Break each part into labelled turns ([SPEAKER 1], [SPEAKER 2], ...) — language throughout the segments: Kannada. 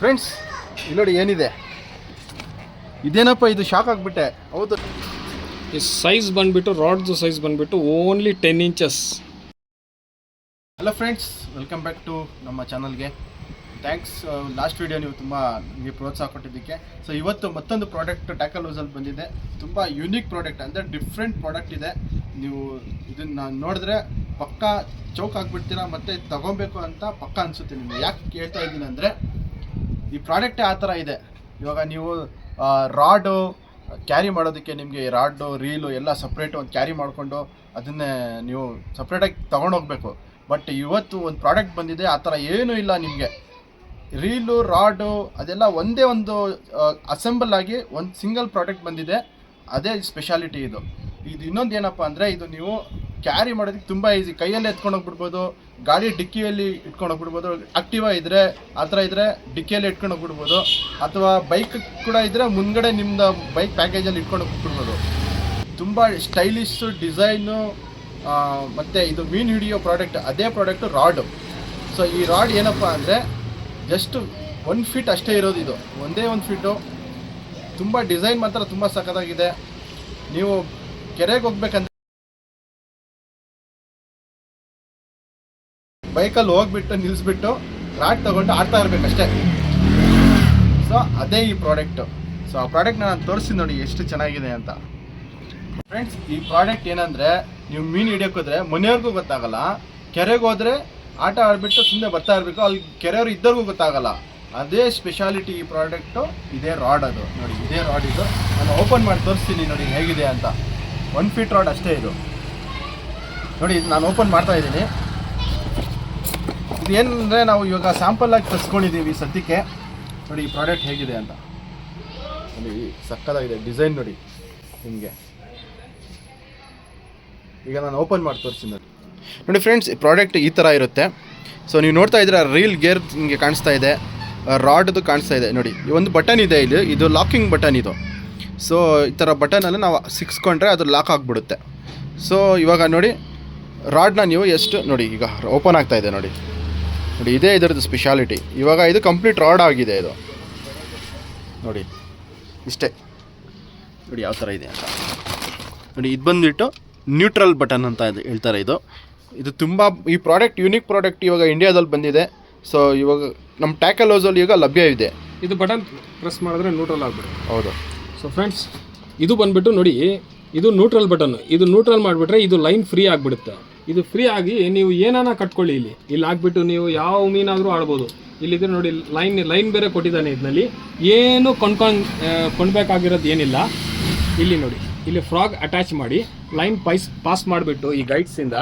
[SPEAKER 1] ಫ್ರೆಂಡ್ಸ್ ಇಲ್ಲಿ ನೋಡಿ ಏನಿದೆ? ಇದೇನಪ್ಪ ಇದು ಶಾಕ್ ಆಗಿಬಿಟ್ಟೆ? ಹೌದು.
[SPEAKER 2] ಈ ಸೈಜ್ ಬಂದ್ಬಿಟ್ಟು ರಾಡ್ದು ಸೈಜ್ ಬಂದ್ಬಿಟ್ಟು only ten inches
[SPEAKER 1] hello friends welcome back to ನಮ್ಮ ಚಾನಲ್ಗೆ ಥ್ಯಾಂಕ್ಸ್ ಲಾಸ್ಟ್ ವೀಡಿಯೋ ನೀವು ತುಂಬ ನಿಮಗೆ ಪ್ರೋತ್ಸಾಹ ಕೊಟ್ಟಿದ್ದಕ್ಕೆ. ಸೊ ಇವತ್ತು ಮತ್ತೊಂದು ಪ್ರಾಡಕ್ಟ್ ಟ್ಯಾಕಲ್ ಹೌಸಲ್ಲಿ ಬಂದಿದೆ. ತುಂಬ ಯುನೀಕ್ ಪ್ರಾಡಕ್ಟ್ ಅಂದರೆ ಡಿಫ್ರೆಂಟ್ ಪ್ರಾಡಕ್ಟ್ ಇದೆ. ನೀವು ಇದನ್ನು ನೋಡಿದ್ರೆ ಪಕ್ಕ ಚೌಕ್ ಆಗಿಬಿಡ್ತೀರಾ ಮತ್ತು ತಗೊಬೇಕು ಅಂತ ಪಕ್ಕ ಅನಿಸುತ್ತೆ ನಿಮಗೆ. ಯಾಕೆ ಕೇಳ್ತಾ ಇದ್ದೀನಿ ಅಂದರೆ ಈ ಪ್ರಾಡಕ್ಟೇ ಆ ಥರ ಇದೆ. ಇವಾಗ ನೀವು ರಾಡು ಕ್ಯಾರಿ ಮಾಡೋದಕ್ಕೆ ನಿಮಗೆ ರಾಡು, ರೀಲು ಎಲ್ಲ ಸಪ್ರೇಟ್ ಒಂದು ಕ್ಯಾರಿ ಮಾಡಿಕೊಂಡು ಅದನ್ನೇ ನೀವು ಸಪ್ರೇಟಾಗಿ ತೊಗೊಂಡೋಗ್ಬೇಕು ಬಟ್ ಇವತ್ತು ಒಂದು ಪ್ರಾಡಕ್ಟ್ ಬಂದಿದೆ, ಆ ಥರ ಏನೂ ಇಲ್ಲ ನಿಮಗೆ. ರೀಲು, ರಾಡು ಅದೆಲ್ಲ ಒಂದೇ ಒಂದು ಅಸೆಂಬಲ್ ಆಗಿ ಒಂದು ಸಿಂಗಲ್ ಪ್ರಾಡಕ್ಟ್ ಬಂದಿದೆ. ಅದೇ ಸ್ಪೆಷಾಲಿಟಿ ಇದು. ಇದು ಇನ್ನೊಂದು ಏನಪ್ಪ ಅಂದರೆ, ಇದು ನೀವು ಕ್ಯಾರಿ ಮಾಡೋದಕ್ಕೆ ತುಂಬ ಈಸಿ ಕೈಯಲ್ಲಿ ಎತ್ಕೊಂಡು ಹೋಗ್ಬಿಡ್ಬೋದು ಗಾಡಿ ಡಿಕ್ಕಿಯಲ್ಲಿ ಇಟ್ಕೊಂಡು ಹೋಗ್ಬಿಡ್ಬೋದು ಆಕ್ಟಿವಾ ಇದ್ದರೆ ಆ ಥರ ಇದ್ದರೆ ಡಿಕ್ಕಿಯಲ್ಲಿ ಇಟ್ಕೊಂಡು ಹೋಗ್ಬಿಡ್ಬೋದು, ಅಥವಾ ಬೈಕ್ ಕೂಡ ಇದ್ದರೆ ಮುಂದ್ಗಡೆ ನಿಮ್ಮದು ಬೈಕ್ ಪ್ಯಾಕೇಜಲ್ಲಿ ಇಟ್ಕೊಂಡು ಹೋಗ್ಬಿಡ್ಬೋದು. ತುಂಬ ಸ್ಟೈಲಿಶ್ ಡಿಸೈನು ಮತ್ತು ಇದು ಮೀನು ಹಿಡಿಯೋ ಪ್ರಾಡಕ್ಟ್ ಅದೇ ಪ್ರಾಡಕ್ಟು ರಾಡು ಸೊ ಈ ರಾಡ್ ಏನಪ್ಪ ಅಂದರೆ ಜಸ್ಟ್ ಒನ್ ಫೀಟ್ ಅಷ್ಟೇ ಇರೋದು ಇದು. ಒಂದೇ ಒಂದು ಫೀಟು ತುಂಬ ಡಿಸೈನ್ ಮಾತ್ರ ತುಂಬ ಸಖತ್ತಾಗಿದೆ. ನೀವು ಕೆರೆಗೆ ಹೋಗ್ಬೇಕಂದ್ರೆ ಬೈಕಲ್ಲಿ ಹೋಗ್ಬಿಟ್ಟು ನಿಲ್ಲಿಸ್ಬಿಟ್ಟು ರಾಡ್ ತೊಗೊಂಡು ಆಡ್ತಾ ಇರಬೇಕಷ್ಟೇ ಸೊ ಅದೇ ಈ ಪ್ರಾಡಕ್ಟು ಸೊ ಆ ಪ್ರಾಡಕ್ಟ್ ನಾನು ತೋರಿಸ್ತೀನಿ ನೋಡಿ ಎಷ್ಟು ಚೆನ್ನಾಗಿದೆ ಅಂತ. ಫ್ರೆಂಡ್ಸ್ ಈ ಪ್ರಾಡಕ್ಟ್ ಏನಂದರೆ ನೀವು ಮೀನು ಹಿಡಿಯೋಕ್ಕೋದ್ರೆ ಮನೆಯವ್ರಿಗೂ ಗೊತ್ತಾಗಲ್ಲ. ಕೆರೆಗೆ ಹೋದರೆ ಆಟ ಆಡಿಬಿಟ್ಟು ಸುಮ್ಮನೆ ಬರ್ತಾ ಇರಬೇಕು. ಅಲ್ಲಿ ಕೆರೆಯವ್ರು ಇದ್ದವ್ರಿಗೂ ಗೊತ್ತಾಗಲ್ಲ. ಅದೇ ಸ್ಪೆಷಾಲಿಟಿ ಈ ಪ್ರಾಡಕ್ಟು ಇದೇ ರಾಡ್ ಅದು. ನೋಡಿ, ಇದೇ ರಾಡ್ ಇದು. ನಾನು ಓಪನ್ ಮಾಡಿ ತೋರಿಸ್ತೀನಿ ನೋಡಿ ಹೇಗಿದೆ ಅಂತ. ಒನ್ ಫೀಟ್ ರಾಡ್ ಅಷ್ಟೇ ಇದು. ನೋಡಿ ನಾನು ಓಪನ್ ಮಾಡ್ತಾ ಇದ್ದೀನಿ. ಇದು ನಾವು ಇವಾಗ ಸ್ಯಾಂಪಲ್ ಆಗಿ ತರಿಸ್ಕೊಂಡಿದ್ದೀವಿ ಸದ್ಯಕ್ಕೆ. ನೋಡಿ, ಈ ಪ್ರಾಡಕ್ಟ್ ಹೇಗಿದೆ ಅಂತ. ನೋಡಿ ಸಕ್ಕದಾಗಿದೆ ಡಿಸೈನ್ ನೋಡಿ ನಿಮಗೆ. ಈಗ ನಾನು ಓಪನ್ ಮಾಡಿ ತೋರಿಸ್ತೀನಿ ನೋಡಿ. ನೋಡಿ ಫ್ರೆಂಡ್ಸ್ ಪ್ರಾಡಕ್ಟ್ ಈ ಥರ ಇರುತ್ತೆ. ಸೊ ನೀವು ನೋಡ್ತಾ ಇದ್ರೆ ರೀಲ್ ಗೇರ್ ನಿಮಗೆ ಕಾಣಿಸ್ತಾ ಇದೆ. ರಾಡ್ದು ಕಾಣಿಸ್ತಾ ಇದೆ. ನೋಡಿ, ಈ ಒಂದು ಬಟನ್ ಇದೆ ಇದು ಇದು ಲಾಕಿಂಗ್ ಬಟನ್ ಇದು. ಸೊ ಈ ಥರ ಬಟನಲ್ಲಿ ನಾವು ಸಿಕ್ಸ್ಕೊಂಡ್ರೆ ಅದು ಲಾಕ್ ಆಗಿಬಿಡುತ್ತೆ. ಸೊ ಇವಾಗ ನೋಡಿ ರಾಡ್ನ ನೀವು ಎಷ್ಟು, ನೋಡಿ, ಈಗ ಓಪನ್ ಆಗ್ತಾ ಇದೆ ನೋಡಿ. ನೋಡಿ ಇದೇ ಇದರದ್ದು ಸ್ಪೆಷಾಲಿಟಿ ಇವಾಗ ಇದು ಕಂಪ್ಲೀಟ್ ರಾಡ್ ಆಗಿದೆ ಇದು. ನೋಡಿ ಇಷ್ಟೇ. ನೋಡಿ ಯಾವ ಥರ ಇದೆ ಅಂತ. ನೋಡಿ ಇದು ಬಂದುಬಿಟ್ಟು ನ್ಯೂಟ್ರಲ್ ಬಟನ್ ಅಂತ ಇದು ಹೇಳ್ತಾರೆ ಇದು. ಇದು ತುಂಬ ಈ ಪ್ರಾಡಕ್ಟ್ ಯುನಿಕ್ ಪ್ರಾಡಕ್ಟ್ ಇವಾಗ ಇಂಡಿಯಾದಲ್ಲಿ ಬಂದಿದೆ. ಸೊ ಇವಾಗ ನಮ್ಮ ಟ್ಯಾಕಲ್ ಹೌಸಲ್ಲಿ ಈಗ ಲಭ್ಯ ಇದೆ.
[SPEAKER 2] ಇದು ಬಟನ್ ಪ್ರೆಸ್ ಮಾಡಿದ್ರೆ ನ್ಯೂಟ್ರಲ್ ಆಗಿಬಿಡುತ್ತೆ.
[SPEAKER 1] ಹೌದು.
[SPEAKER 2] ಸೊ ಫ್ರೆಂಡ್ಸ್ ಇದು ಬಂದ್ಬಿಟ್ಟು ನೋಡಿ ಇದು ನ್ಯೂಟ್ರಲ್ ಬಟನ್ ಇದು ನ್ಯೂಟ್ರಲ್ ಮಾಡಿಬಿಟ್ರೆ ಇದು ಲೈನ್ ಫ್ರೀ ಆಗಿಬಿಡುತ್ತೆ. ಇದು ಫ್ರೀ ಆಗಿ ನೀವು ಏನಾನ ಕಟ್ಕೊಳ್ಳಿ ಇಲ್ಲಿ. ಇಲ್ಲಿ ಹಾಕ್ಬಿಟ್ಟು ನೀವು ಯಾವ ಮೀನಾದರೂ ಆಡ್ಬೋದು. ಇಲ್ಲಿದ್ರೆ ನೋಡಿ, ಲೈನ್ ಲೈನ್ ಬೇರೆ ಕೊಟ್ಟಿದ್ದಾನೆ ಇದರಲ್ಲಿ ಏನು ಕೊಂಡ್ಕೊಂಡು ಕೊಂಡ್ಬೇಕಾಗಿರೋದು ಏನಿಲ್ಲ. ಇಲ್ಲಿ ನೋಡಿ, ಇಲ್ಲಿ ಫ್ರಾಗ್ ಅಟ್ಯಾಚ್ ಮಾಡಿ, ಲೈನ್ ಪೈಸ್ ಪಾಸ್ ಮಾಡಿಬಿಟ್ಟು ಈ ಗೈಡ್ಸಿಂದ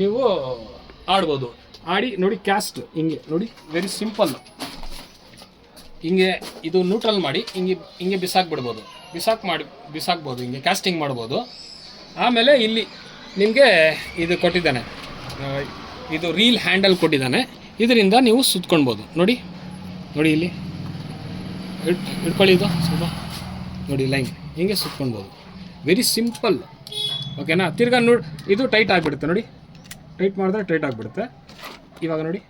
[SPEAKER 2] ನೀವು ಆಡ್ಬೋದು. ಆಡಿ, ನೋಡಿ ಕ್ಯಾಸ್ಟ್ ಹಿಂಗೆ, ನೋಡಿ ವೆರಿ ಸಿಂಪಲ್ ಹಿಂಗೆ ಇದು ನ್ಯೂಟ್ರಲ್ ಮಾಡಿ, ಹಿಂಗೆ ಹಿಂಗೆ ಬಿಸಾಕ್ಬಿಡ್ಬೋದು. ಬಿಸಾಕ್ ಮಾಡಿ, ಬಿಸಾಕ್ಬೋದು, ಹಿಂಗೆ ಕ್ಯಾಸ್ಟಿಂಗ್ ಮಾಡ್ಬೋದು. ಆಮೇಲೆ ಇಲ್ಲಿ ನಿಮಗೆ ಇದು ಕೊಟ್ಟಿದ್ದಾನೆ. ಇದು ರೀಲ್ ಹ್ಯಾಂಡಲ್ ಕೊಟ್ಟಿದ್ದಾನೆ. ಇದರಿಂದ ನೀವು ಸುತ್ಕೊಳ್ಬೋದು. ನೋಡಿ ನೋಡಿ ಇಲ್ಲಿ. ಇಡ್ ಇಟ್ಕೊಳ್ಳಿ ಇದು, ಸ್ವಲ್ಪ. ನೋಡಿ ಲೈನ್ ಹಿಂಗೆ ಸುತ್ಕೊಳ್ಬೋದು. ವೆರಿ ಸಿಂಪಲ್ ಓಕೆನಾ ತಿರ್ಗಾ ನೋಡಿ, ಇದು ಟೈಟ್ ಆಗಿಬಿಡುತ್ತೆ. ನೋಡಿ ಟೈಟ್ ಮಾಡಿದ್ರೆ ಟೈಟ್ ಆಗಿಬಿಡುತ್ತೆ. ಇವಾಗ ನೋಡಿ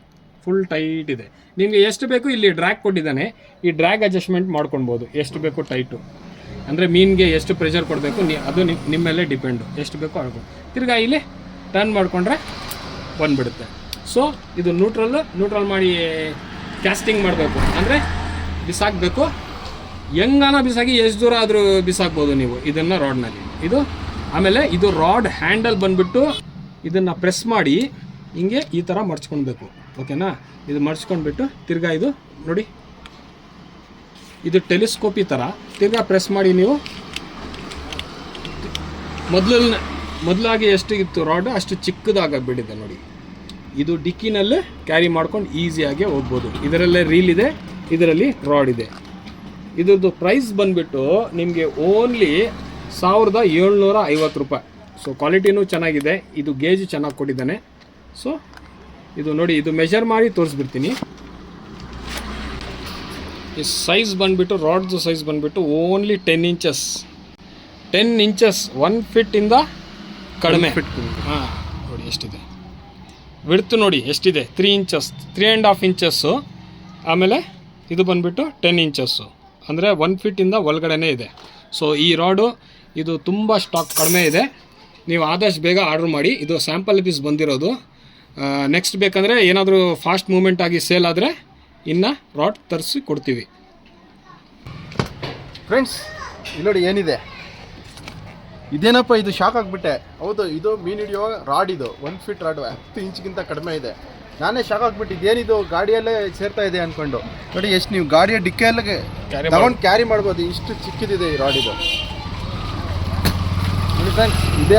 [SPEAKER 2] ಫುಲ್ ಟೈಟ್ ಇದೆ. ನಿಮಗೆ ಎಷ್ಟು ಬೇಕು, ಇಲ್ಲಿ ಡ್ರ್ಯಾಗ್ ಕೊಟ್ಟಿದ್ದಾನೆ. ಈ ಡ್ರ್ಯಾಗ್ ಅಡ್ಜಸ್ಟ್ಮೆಂಟ್ ಮಾಡ್ಕೊಳ್ಬೋದು. ಎಷ್ಟು ಬೇಕು ಟೈಟು ಅಂದರೆ ಮೀನಿಗೆ ಎಷ್ಟು ಪ್ರೆಷರ್ ಕೊಡಬೇಕು, ನೀ ಅದು ನಿಮ್ಮ ಮೇಲೆ ಡಿಪೆಂಡು ಎಷ್ಟು ಬೇಕೋ ಆಡ್ಕೊಂಡು ತಿರ್ಗಾ ಇಲ್ಲಿ ಟರ್ನ್ ಮಾಡಿಕೊಂಡ್ರೆ ಬಂದುಬಿಡುತ್ತೆ. ಸೊ ಇದು ನ್ಯೂಟ್ರಲ್ ನ್ಯೂಟ್ರಲ್ ಮಾಡಿ ಕ್ಯಾಸ್ಟಿಂಗ್ ಮಾಡಬೇಕು. ಅಂದರೆ ಬಿಸಾಕಬೇಕು. ಹೆಂಗಾನ ಬಿಸಾಕಿ ಎಷ್ಟು ದೂರ ಆದರೂ ಬಿಸಾಕ್ಬೋದು ನೀವು ಇದನ್ನು ರಾಡ್ನಲ್ಲಿ ಇದು ಆಮೇಲೆ ಇದು ರಾಡ್ ಹ್ಯಾಂಡಲ್ ಬಂದುಬಿಟ್ಟು ಇದನ್ನು ಪ್ರೆಸ್ ಮಾಡಿ ಹಿಂಗೆ ಈ ಥರ ಮಡ್ಚ್ಕೊಳ್ಬೇಕು ಓಕೆನಾ? ಇದು ಮಡ್ಚ್ಕೊಂಡ್ಬಿಟ್ಟು ತಿರ್ಗಾ ಇದು ನೋಡಿ. ಇದು ಟೆಲಿಸ್ಕೋಪಿ ಥರ ತಿರ್ಗಾ ಪ್ರೆಸ್ ಮಾಡಿ ನೀವು. ಮೊದಲ ಮೊದಲಾಗಿ ಎಷ್ಟಿತ್ತು ರಾಡ್ ಅಷ್ಟು ಬಿಡಿದೆ ನೋಡಿ. ಇದು ಡಿಕ್ಕಿನಲ್ಲೇ ಕ್ಯಾರಿ ಮಾಡ್ಕೊಂಡು ಈಸಿಯಾಗಿ ಹೋಗ್ಬೋದು. ಇದರಲ್ಲೇ ರೀಲ್ ಇದೆ, ಇದರಲ್ಲಿ ರಾಡ್ ಇದೆ. ಇದ್ರದ್ದು ಪ್ರೈಸ್ ಬಂದುಬಿಟ್ಟು ನಿಮಗೆ ಓನ್ಲಿ ಸಾವಿರದ ಏಳ್ನೂರ ಐವತ್ತು ರೂಪಾಯಿ. ಸೊ ಕ್ವಾಲಿಟಿನೂ ಚೆನ್ನಾಗಿದೆ, ಇದು ಗೇಜ್ ಚೆನ್ನಾಗಿ ಕೊಟ್ಟಿದ್ದಾನೆ. ಸೊ ಇದು ನೋಡಿ, ಇದು ಮೆಷರ್ ಮಾಡಿ ತೋರಿಸ್ಬಿಡ್ತೀನಿ. ಈ ಸೈಜ್ ಬಂದುಬಿಟ್ಟು ರಾಡ್ದು ಸೈಜ್ ಬಂದುಬಿಟ್ಟು only ten inches ten inches one ಫಿಟ್ಟಿಂದ ಕಡಿಮೆ. ಹಾಂ ನೋಡಿ ಎಷ್ಟಿದೆ. ವಿಡ್ತ್ ನೋಡಿ ಎಷ್ಟಿದೆ. Three inches three and half inches ಆಮೇಲೆ ಇದು ಬಂದುಬಿಟ್ಟು ಟೆನ್ ಇಂಚಸ್ಸು ಅಂದರೆ ಒನ್ ಫೀಟಿಂದ ಒಳಗಡೆನೇ ಇದೆ. ಸೊ ಈ ರಾಡು ಇದು ತುಂಬ ಸ್ಟಾಕ್ ಕಡಿಮೆ ಇದೆ. ನೀವು ಆದಷ್ಟು ಬೇಗ ಆರ್ಡ್ರ್ ಮಾಡಿ. ಇದು ಸ್ಯಾಂಪಲ್ ಪೀಸ್ ಬಂದಿರೋದು. ನೆಕ್ಸ್ಟ್ ಬೇಕಂದರೆ ಏನಾದರೂ ಫಾಸ್ಟ್ ಮೂಮೆಂಟ್ ಆಗಿ ಸೇಲ್ ಆದರೆ ಇನ್ನು ರಾಡ್ ತರಿಸಿ ಕೊಡ್ತೀವಿ.
[SPEAKER 1] ಫ್ರೆಂಡ್ಸ್ ಇಲ್ಲಿ ನೋಡಿ ಏನಿದೆ? ಇದೇನಪ್ಪ ಇದು ಶಾಕ್ ಆಗಿಬಿಟ್ಟೆ? ಹೌದು ಇದು ಮೀನು ಹಿಡಿಯೋ ರಾಡ್ ಇದು ಒನ್ ಫೀಟ್ ರಾಡ್ ಹತ್ತು ಇಂಚ್ಗಿಂತ ಕಡಿಮೆ ಇದೆ. ನಾನೇ ಶಾಕ್ ಆಗಿಬಿಟ್ಟು ಇದೇನಿದು ಗಾಡಿಯಲ್ಲೇ ಸೇರ್ತಾ ಇದೆ ಅಂದ್ಕೊಂಡು ನೋಡಿ ಎಷ್ಟು ನೀವು ಗಾಡಿಯ ಡಿಕ್ಕಿಯಲ್ಲೇ ತಗೊಂಡು ಕ್ಯಾರಿ ಮಾಡ್ಬೋದು ಇಷ್ಟು ಚಿಕ್ಕಿದಿದೆ ಈ ರಾಡ್ ಇದು. ನೋಡಿ ಫ್ರೆಂಡ್ಸ್ ಇದೇ